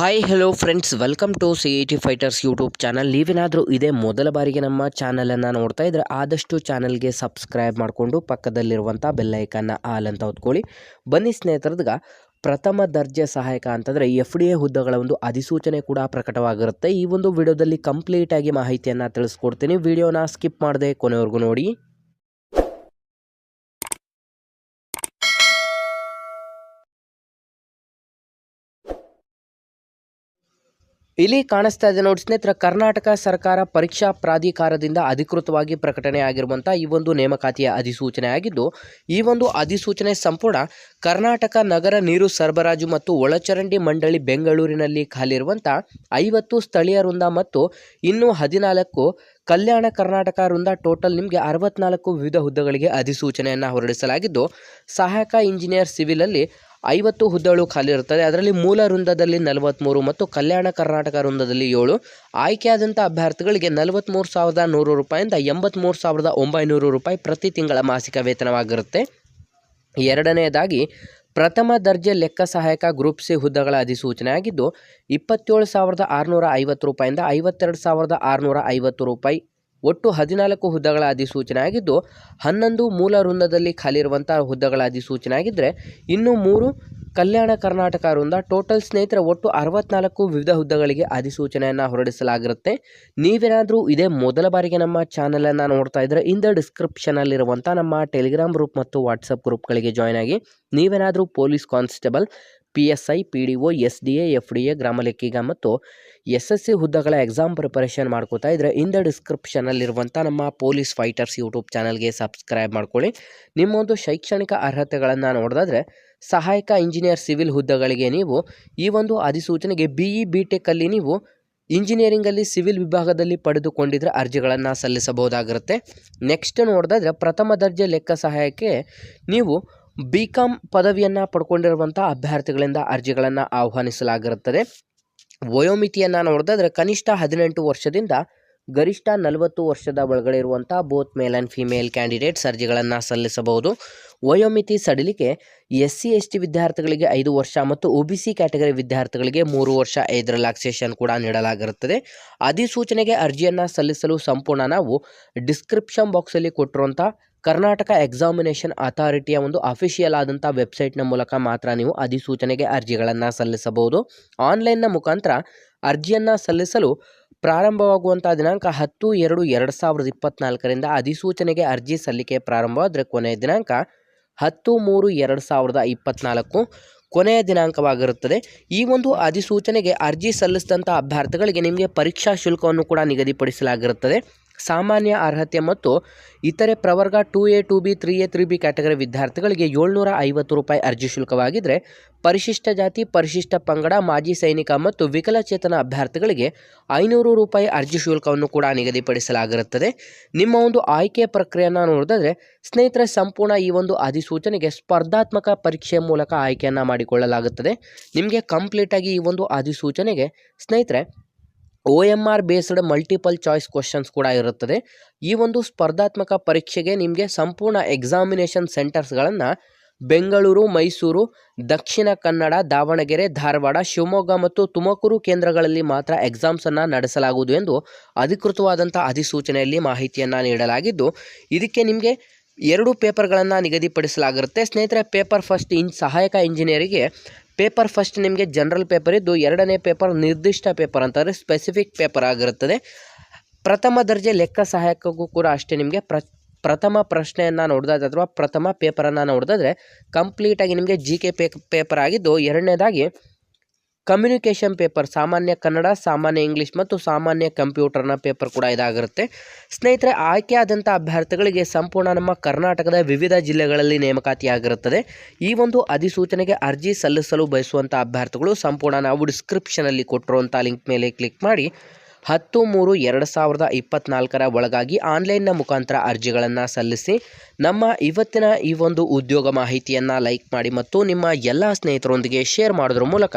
Hi hello friends welcome to C E T fighters YouTube channel ನೀವೇನಾದರೂ ಇದೇ ಮೊದಲ ಬಾರಿಗೆ ನಮ್ಮ ಚಾನಲನ್ನು ನೋಡ್ತಾ ಇದ್ದರೆ ಆದಷ್ಟು ಚಾನಲ್ಗೆ ಸಬ್ಸ್ಕ್ರೈಬ್ ಮಾಡಿಕೊಂಡು ಪಕ್ಕದಲ್ಲಿರುವಂಥ ಬೆಲ್ಲೈಕನ್ನ ಆಲ್ ಅಂತ ಹೊತ್ಕೊಳ್ಳಿ. ಬನ್ನಿ ಸ್ನೇಹಿತರದ್ಗ, ಪ್ರಥಮ ದರ್ಜೆ ಸಹಾಯಕ ಅಂತಂದರೆ ಎಫ್ ಡಿ ಎ ಹುದ್ದೆಗಳ ಒಂದು ಅಧಿಸೂಚನೆ ಕೂಡ ಪ್ರಕಟವಾಗಿರುತ್ತೆ. ಈ ಒಂದು ವಿಡಿಯೋದಲ್ಲಿ ಕಂಪ್ಲೀಟಾಗಿ ಮಾಹಿತಿಯನ್ನು ತಿಳಿಸ್ಕೊಡ್ತೀನಿ. ವಿಡಿಯೋನ ಸ್ಕಿಪ್ ಮಾಡದೆ ಕೊನೆವರೆಗೂ ನೋಡಿ. ಇಲ್ಲಿ ಕಾಣಿಸ್ತಾ ಇದೆ ನೋಡಿ ಸ್ನೇಹಿತರೆ, ಕರ್ನಾಟಕ ಸರ್ಕಾರ ಪರೀಕ್ಷಾ ಪ್ರಾಧಿಕಾರದಿಂದ ಅಧಿಕೃತವಾಗಿ ಪ್ರಕಟಣೆ ಆಗಿರುವಂಥ ಈ ಒಂದು ನೇಮಕಾತಿಯ ಅಧಿಸೂಚನೆ ಆಗಿದ್ದು, ಈ ಒಂದು ಅಧಿಸೂಚನೆ ಸಂಪೂರ್ಣ ಕರ್ನಾಟಕ ನಗರ ನೀರು ಸರಬರಾಜು ಮತ್ತು ಒಳಚರಂಡಿ ಮಂಡಳಿ ಬೆಂಗಳೂರಿನಲ್ಲಿ ಖಾಲಿರುವಂಥ ಐವತ್ತು ಸ್ಥಳೀಯ ವೃಂದ ಮತ್ತು ಇನ್ನೂ ಹದಿನಾಲ್ಕು ಕಲ್ಯಾಣ ಕರ್ನಾಟಕ ವೃಂದ ಟೋಟಲ್ ನಿಮಗೆ ಅರವತ್ನಾಲ್ಕು ವಿವಿಧ ಹುದ್ದೆಗಳಿಗೆ ಅಧಿಸೂಚನೆಯನ್ನು ಹೊರಡಿಸಲಾಗಿದ್ದು, ಸಹಾಯಕ ಇಂಜಿನಿಯರ್ ಸಿವಿಲಲ್ಲಿ ಐವತ್ತು ಹುದ್ದೆಗಳು ಖಾಲಿ ಇರುತ್ತದೆ. ಅದರಲ್ಲಿ ಮೂಲ ವೃಂದದಲ್ಲಿ ನಲವತ್ತ್ಮೂರು ಮತ್ತು ಕಲ್ಯಾಣ ಕರ್ನಾಟಕ ವೃಂದದಲ್ಲಿ ಏಳು. ಆಯ್ಕೆಯಾದಂಥ ಅಭ್ಯರ್ಥಿಗಳಿಗೆ ನಲವತ್ತ್ಮೂರು ಸಾವಿರದ ನೂರು ರೂಪಾಯಿಂದ ಎಂಬತ್ತ್ಮೂರು ಸಾವಿರದ ಒಂಬೈನೂರು ರೂಪಾಯಿ ಪ್ರತಿ ತಿಂಗಳ ಮಾಸಿಕ ವೇತನವಾಗಿರುತ್ತೆ. ಎರಡನೆಯದಾಗಿ ಪ್ರಥಮ ದರ್ಜೆ ಲೆಕ್ಕ ಸಹಾಯಕ ಗ್ರೂಪ್ ಸಿ ಹುದ್ದೆಗಳ ಅಧಿಸೂಚನೆ ಆಗಿದ್ದು ಇಪ್ಪತ್ತೇಳು ಸಾವಿರದ ಆರುನೂರ ಐವತ್ತು ರೂಪಾಯಿಂದ ಐವತ್ತೆರಡು ಸಾವಿರದ ಆರುನೂರ ಐವತ್ತು ರೂಪಾಯಿ ಒಟ್ಟು ಹದಿನಾಲ್ಕು ಹುದ್ದೆಗಳ ಅಧಿಸೂಚನೆ ಆಗಿದ್ದು ಹನ್ನೊಂದು ಮೂಲ ವೃಂದದಲ್ಲಿ ಖಾಲಿರುವಂಥ ಹುದ್ದೆಗಳ ಅಧಿಸೂಚನೆ ಆಗಿದ್ದರೆ ಇನ್ನು ಮೂರು ಕಲ್ಯಾಣ ಕರ್ನಾಟಕ ವೃಂದ ಟೋಟಲ್ ಸ್ನೇಹಿತರ ಒಟ್ಟು ಅರವತ್ನಾಲ್ಕು ವಿವಿಧ ಹುದ್ದೆಗಳಿಗೆ ಅಧಿಸೂಚನೆಯನ್ನು ಹೊರಡಿಸಲಾಗಿರುತ್ತೆ. ನೀವೇನಾದರೂ ಇದೇ ಮೊದಲ ಬಾರಿಗೆ ನಮ್ಮ ಚಾನಲನ್ನು ನೋಡ್ತಾ ಇದ್ದರೆ ಇಂದ ಡಿಸ್ಕ್ರಿಪ್ಷನಲ್ಲಿರುವಂಥ ನಮ್ಮ ಟೆಲಿಗ್ರಾಮ್ ಗ್ರೂಪ್ ಮತ್ತು ವಾಟ್ಸಪ್ ಗ್ರೂಪ್ಗಳಿಗೆ ಜಾಯ್ನ್ ಆಗಿ ನೀವೇನಾದರೂ police constable P S I P D O S D A F D A ಗ್ರಾಮ ಲೆಕ್ಕಿಗ ಮತ್ತು ಎಸ್ ಎಸ್ ಸಿ ಹುದ್ದೆಗಳ ಎಕ್ಸಾಮ್ ಪ್ರಿಪರೇಷನ್ ಮಾಡ್ಕೋತಾ ಇದ್ದರೆ ಇಂದ ಡಿಸ್ಕ್ರಿಪ್ಷನಲ್ಲಿರುವಂಥ ನಮ್ಮ ಪೊಲೀಸ್ ಫೈಟರ್ಸ್ ಯೂಟ್ಯೂಬ್ ಚಾನಲ್ಗೆ ಸಬ್ಸ್ಕ್ರೈಬ್ ಮಾಡ್ಕೊಳ್ಳಿ. ನಿಮ್ಮೊಂದು ಶೈಕ್ಷಣಿಕ ಅರ್ಹತೆಗಳನ್ನು ನೋಡೋದಾದರೆ ಸಹಾಯಕ ಇಂಜಿನಿಯರ್ ಸಿವಿಲ್ ಹುದ್ದೆಗಳಿಗೆ ನೀವು ಈ ಒಂದು ಅಧಿಸೂಚನೆಗೆ ಬಿ ಇ ಬಿ ಟೆಕ್ಕಲ್ಲಿ ನೀವು ಇಂಜಿನಿಯರಿಂಗಲ್ಲಿ ಸಿವಿಲ್ ವಿಭಾಗದಲ್ಲಿ ಪಡೆದುಕೊಂಡಿದ್ರೆ ಅರ್ಜಿಗಳನ್ನು ಸಲ್ಲಿಸಬಹುದಾಗಿರುತ್ತೆ. ನೆಕ್ಸ್ಟ್ ನೋಡಿದ್ರೆ ಪ್ರಥಮ ದರ್ಜೆ ಲೆಕ್ಕ ಸಹಾಯಕ್ಕೆ ನೀವು ಬಿ ಕಾಮ್ ಪದವಿಯನ್ನು ಪಡ್ಕೊಂಡಿರುವಂಥ ಅಭ್ಯರ್ಥಿಗಳಿಂದ ಅರ್ಜಿಗಳನ್ನು ಆಹ್ವಾನಿಸಲಾಗಿರುತ್ತದೆ. ವಯೋಮಿತಿಯನ್ನು ನೋಡಿದ್ರೆ ಕನಿಷ್ಠ ಹದಿನೆಂಟು ವರ್ಷದಿಂದ ಗರಿಷ್ಠ ನಲವತ್ತು ವರ್ಷದ ಒಳಗಡೆ ಇರುವಂಥ both male and female candidates ಅರ್ಜಿಗಳನ್ನು ಸಲ್ಲಿಸಬಹುದು. ವಯೋಮಿತಿ ಸಡಿಲಿಕೆ ಎಸ್ ಸಿ ಎಸ್ ಟಿ ವಿದ್ಯಾರ್ಥಿಗಳಿಗೆ ಐದು ವರ್ಷ ಮತ್ತು ಒ ಬಿ ಸಿ ಕ್ಯಾಟಗರಿ ವಿದ್ಯಾರ್ಥಿಗಳಿಗೆ ಮೂರು ವರ್ಷ ಐದು ರಿಲ್ಯಾಕ್ಸೇಷನ್ ಕೂಡ ನೀಡಲಾಗಿರುತ್ತದೆ. ಅಧಿಸೂಚನೆಗೆ ಅರ್ಜಿಯನ್ನು ಸಲ್ಲಿಸಲು ಸಂಪೂರ್ಣ ನಾವು ಡಿಸ್ಕ್ರಿಪ್ಷನ್ ಬಾಕ್ಸಲ್ಲಿ ಕೊಟ್ಟಿರುವಂಥ ಕರ್ನಾಟಕ ಎಕ್ಸಾಮಿನೇಷನ್ ಅಥಾರಿಟಿಯ ಒಂದು ಅಫಿಷಿಯಲ್ ಆದಂಥ ವೆಬ್ಸೈಟ್ನ ಮೂಲಕ ಮಾತ್ರ ನೀವು ಅಧಿಸೂಚನೆಗೆ ಅರ್ಜಿಗಳನ್ನು ಸಲ್ಲಿಸಬಹುದು. ಆನ್ಲೈನ್ನ ಮುಖಾಂತರ ಅರ್ಜಿಯನ್ನು ಸಲ್ಲಿಸಲು ಪ್ರಾರಂಭವಾಗುವಂಥ ದಿನಾಂಕ ಹತ್ತು ಎರಡು ಎರಡು ಸಾವಿರದ ಇಪ್ಪತ್ತ್ನಾಲ್ಕರಿಂದ ಅಧಿಸೂಚನೆಗೆ ಅರ್ಜಿ ಸಲ್ಲಿಕೆ ಪ್ರಾರಂಭವಾದರೆ ಕೊನೆಯ ದಿನಾಂಕ ಹತ್ತು ಮೂರು ಎರಡು ಸಾವಿರದ ಇಪ್ಪತ್ನಾಲ್ಕು ಕೊನೆಯ ದಿನಾಂಕವಾಗಿರುತ್ತದೆ. ಈ ಒಂದು ಅಧಿಸೂಚನೆಗೆ ಅರ್ಜಿ ಸಲ್ಲಿಸಿದಂಥ ಅಭ್ಯರ್ಥಿಗಳಿಗೆ ನಿಮಗೆ ಪರೀಕ್ಷಾ ಶುಲ್ಕವನ್ನು ಕೂಡ ನಿಗದಿಪಡಿಸಲಾಗಿರುತ್ತದೆ. ಸಾಮಾನ್ಯ ಅರ್ಹತೆ ಮತ್ತು ಇತರೆ ಪ್ರವರ್ಗ two A two B three A three B category ವಿದ್ಯಾರ್ಥಿಗಳಿಗೆ ಏಳ್ನೂರ ಐವತ್ತು ರೂಪಾಯಿ ಅರ್ಜಿ ಶುಲ್ಕವಾಗಿದ್ದರೆ ಪರಿಶಿಷ್ಟ ಜಾತಿ, ಪರಿಶಿಷ್ಟ ಪಂಗಡ, ಮಾಜಿ ಸೈನಿಕ ಮತ್ತು ವಿಕಲಚೇತನ ಅಭ್ಯರ್ಥಿಗಳಿಗೆ ಐನೂರು ರೂಪಾಯಿ ಅರ್ಜಿ ಶುಲ್ಕವನ್ನು ಕೂಡ ನಿಗದಿಪಡಿಸಲಾಗಿರುತ್ತದೆ. ನಿಮ್ಮ ಒಂದು ಆಯ್ಕೆ ಪ್ರಕ್ರಿಯೆಯನ್ನು ನೋಡಿದ್ರೆ ಸ್ನೇಹಿತರೆ, ಸಂಪೂರ್ಣ ಈ ಒಂದು ಅಧಿಸೂಚನೆಗೆ ಸ್ಪರ್ಧಾತ್ಮಕ ಪರೀಕ್ಷೆ ಮೂಲಕ ಆಯ್ಕೆಯನ್ನು ಮಾಡಿಕೊಳ್ಳಲಾಗುತ್ತದೆ. ನಿಮಗೆ ಕಂಪ್ಲೀಟಾಗಿ ಈ ಒಂದು ಅಧಿಸೂಚನೆಗೆ ಸ್ನೇಹಿತರೆ O M R based multiple choice questions ಕೂಡ ಇರುತ್ತದೆ. ಈ ಒಂದು ಸ್ಪರ್ಧಾತ್ಮಕ ಪರೀಕ್ಷೆಗೆ ನಿಮಗೆ ಸಂಪೂರ್ಣ ಎಕ್ಸಾಮಿನೇಷನ್ ಸೆಂಟರ್ಸ್ಗಳನ್ನು ಬೆಂಗಳೂರು, ಮೈಸೂರು, ದಕ್ಷಿಣ ಕನ್ನಡ, ದಾವಣಗೆರೆ, ಧಾರವಾಡ, ಶಿವಮೊಗ್ಗ ಮತ್ತು ತುಮಕೂರು ಕೇಂದ್ರಗಳಲ್ಲಿ ಮಾತ್ರ ಎಕ್ಸಾಮ್ಸನ್ನು ನಡೆಸಲಾಗುವುದು ಎಂದು ಅಧಿಕೃತವಾದಂಥ ಅಧಿಸೂಚನೆಯಲ್ಲಿ ಮಾಹಿತಿಯನ್ನು ನೀಡಲಾಗಿದ್ದು, ಇದಕ್ಕೆ ನಿಮಗೆ ಎರಡು ಪೇಪರ್ಗಳನ್ನು ನಿಗದಿಪಡಿಸಲಾಗಿರುತ್ತೆ. ಸ್ನೇಹಿತರೆ ಪೇಪರ್ ಫಸ್ಟ್ ಇನ್ ಸಹಾಯಕ ಇಂಜಿನಿಯರಿಗೆ ಪೇಪರ್ ಫಸ್ಟ್ ನಿಮಗೆ ಜನರಲ್ ಪೇಪರ್ ಇದ್ದು ಎರಡನೇ ಪೇಪರ್ ನಿರ್ದಿಷ್ಟ ಪೇಪರ್ ಅಂತಂದರೆ ಸ್ಪೆಸಿಫಿಕ್ ಪೇಪರ್ ಆಗಿರುತ್ತದೆ. ಪ್ರಥಮ ದರ್ಜೆ ಲೆಕ್ಕ ಸಹಾಯಕಕ್ಕೂ ಕೂಡ ಅಷ್ಟೇ ನಿಮಗೆ ಪ್ರ, ಪ್ರಥಮ ಪ್ರಶ್ನೆಯನ್ನು ನೋಡಿದಾದ್ರೆ ಅಥವಾ ಪ್ರಥಮ ಪೇಪರನ್ನು ನೋಡಿದಾದ್ರೆ ಕಂಪ್ಲೀಟಾಗಿ ನಿಮಗೆ ಜಿ ಕೆ ಪೇ, ಪೇಪರ್ ಆಗಿದ್ದು ಎರಡನೇದಾಗಿ ಕಮ್ಯುನಿಕೇಷನ್ ಪೇಪರ್, ಸಾಮಾನ್ಯ ಕನ್ನಡ, ಸಾಮಾನ್ಯ ಇಂಗ್ಲೀಷ್ ಮತ್ತು ಸಾಮಾನ್ಯ ಕಂಪ್ಯೂಟರ್ನ ಪೇಪರ್ ಕೂಡ ಇದಾಗಿರುತ್ತೆ. ಸ್ನೇಹಿತರೆ, ಆಯ್ಕೆಯಾದಂಥ ಅಭ್ಯರ್ಥಿಗಳಿಗೆ ಸಂಪೂರ್ಣ ನಮ್ಮ ಕರ್ನಾಟಕದ ವಿವಿಧ ಜಿಲ್ಲೆಗಳಲ್ಲಿ ನೇಮಕಾತಿಯಾಗಿರುತ್ತದೆ ಈ ಒಂದು ಅಧಿಸೂಚನೆಗೆ ಅರ್ಜಿ ಸಲ್ಲಿಸಲು ಬಯಸುವಂಥ ಅಭ್ಯರ್ಥಿಗಳು ಸಂಪೂರ್ಣ ನಾವು ಡಿಸ್ಕ್ರಿಪ್ಷನಲ್ಲಿ ಕೊಟ್ಟಿರುವಂಥ ಲಿಂಕ್ ಮೇಲೆ ಕ್ಲಿಕ್ ಮಾಡಿ ಹತ್ತು ಮೂರು ಎರಡು ಸಾವಿರದ ಇಪ್ಪತ್ತ್ನಾಲ್ಕರ ಒಳಗಾಗಿ ಆನ್ಲೈನ್ನ ಮುಖಾಂತರ ಅರ್ಜಿಗಳನ್ನು ಸಲ್ಲಿಸಿ ನಮ್ಮ ಇವತ್ತಿನ ಈ ಒಂದು ಉದ್ಯೋಗ ಮಾಹಿತಿಯನ್ನು ಲೈಕ್ ಮಾಡಿ ಮತ್ತು ನಿಮ್ಮ ಎಲ್ಲ ಸ್ನೇಹಿತರೊಂದಿಗೆ ಶೇರ್ ಮಾಡೋದ್ರ ಮೂಲಕ